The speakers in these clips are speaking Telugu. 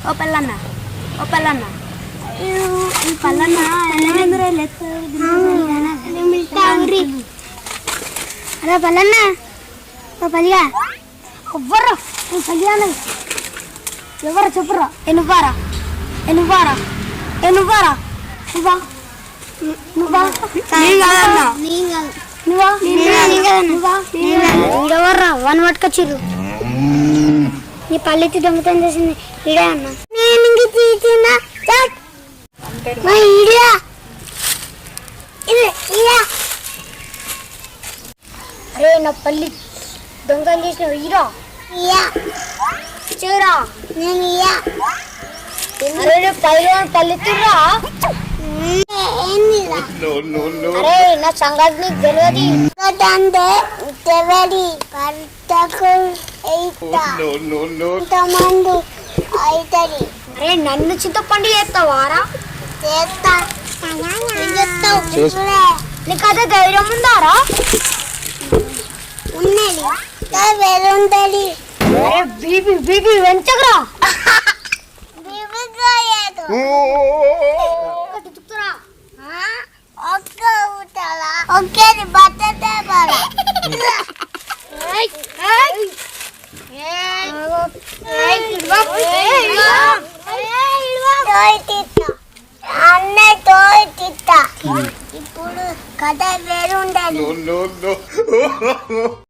ఓ పల్లన్న ఓ పల్లన్న. ఈ పల్లన్న అరే పల్లన్న ఓ పలిగా ఎవ్వరు? నువ్వు పలిగాను ఎవరు చెప్పురా? ఎనుపారా ఎనుపారా ఎనుపారా ఈడెవర్రా వన్ పట్టుకొచ్చిర్రు. నీ పల్లెత్తి దొంగతనం చేసింది ఈడే అన్న. నేను అరే నా పల్లి దొంగతనం చేసిన ఈరా చూరా నేను ఇయా అరే నువ్వు పల్లి పల్లెత్తురా అరే నా సంగతి నీకు తెలియదు అంటే తెలియదు భర్తకు ఇంతమంది అవుతుంది అరే నన్ను చింతపండు చేస్తావారా చేస్తా నీకు అదే ధైర్యం ఉందారా ఉన్నది అరే బీబీ బీబీ వెంచగరా తుక్కురా ఒక్క ఊటాలా ఒకే బట్టతే బారా అన్న తోయ్ తిట్ట. ఇప్పుడు కథ వేరుండాలి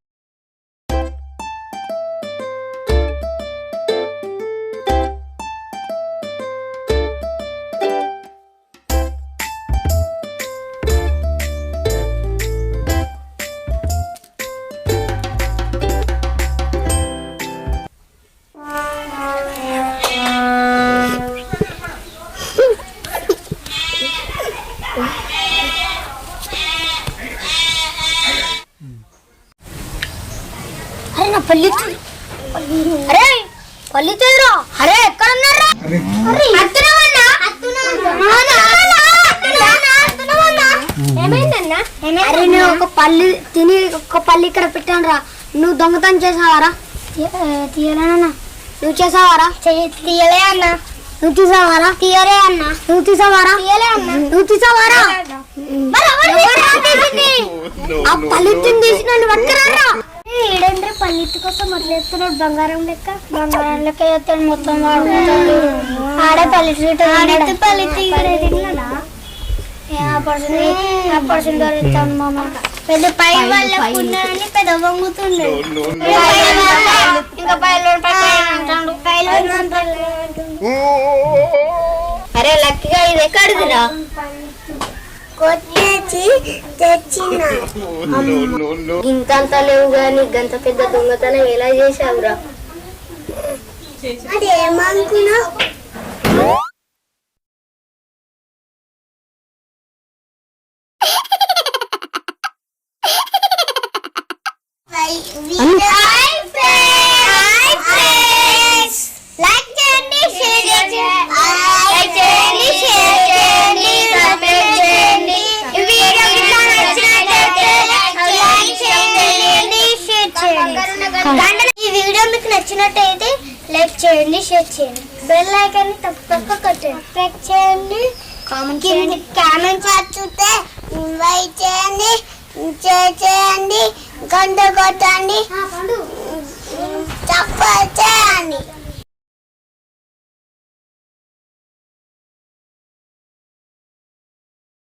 పల్లి అరే పల్లి తీరా అరే. ఎక్కడ ఉన్నారా అరే నేను ఒక పల్లి తిని ఒక పల్లి ఇక్కడ పెట్టాను రా నువ్వు దొంగతనం చేసావారా? తీయలేనన్నా. నువ్వు చేసావారా? తీయలే అన్న. నువ్వు తీసావారా? తీయలే అన్న. నువ్వు తీసావారా? తీయలే అన్న. నువ్వు తీసావారా? ఆ పల్లెత్తుని తీసి నన్ను పట్టుకురారా? ఈడేంద్ర పల్లెత్తు కోసం మొదలెత్తున్నాడు బంగారం లెక్క. బంగారం లెక్క ఎత్తాడు మొత్తం ఆడే పెద్ద పై ఉన్నాడని పెద్ద ఇంకా పైలో పైలో అరే లక్కీగా ఇది ఎక్కడిదిరా కొట్టేసి తెచ్చిన. ఇంతంత లేవు గాని గంత పెద్ద దొంగతనం ఎలా చేసావురా అది ఏమనుకున్నావు నచ్చినట్టయితే లైక్ చేయండి షేర్ చేయండి. బెల్ ఐకాన్ తప్పక కొట్టండి చేయండి. కామెంట్ చేయండి. కామెంట్ చూస్తే ఇన్వైట్ చేయండి షేర్ చేయండి గంట కొట్టండి. తప్ప చేయండి.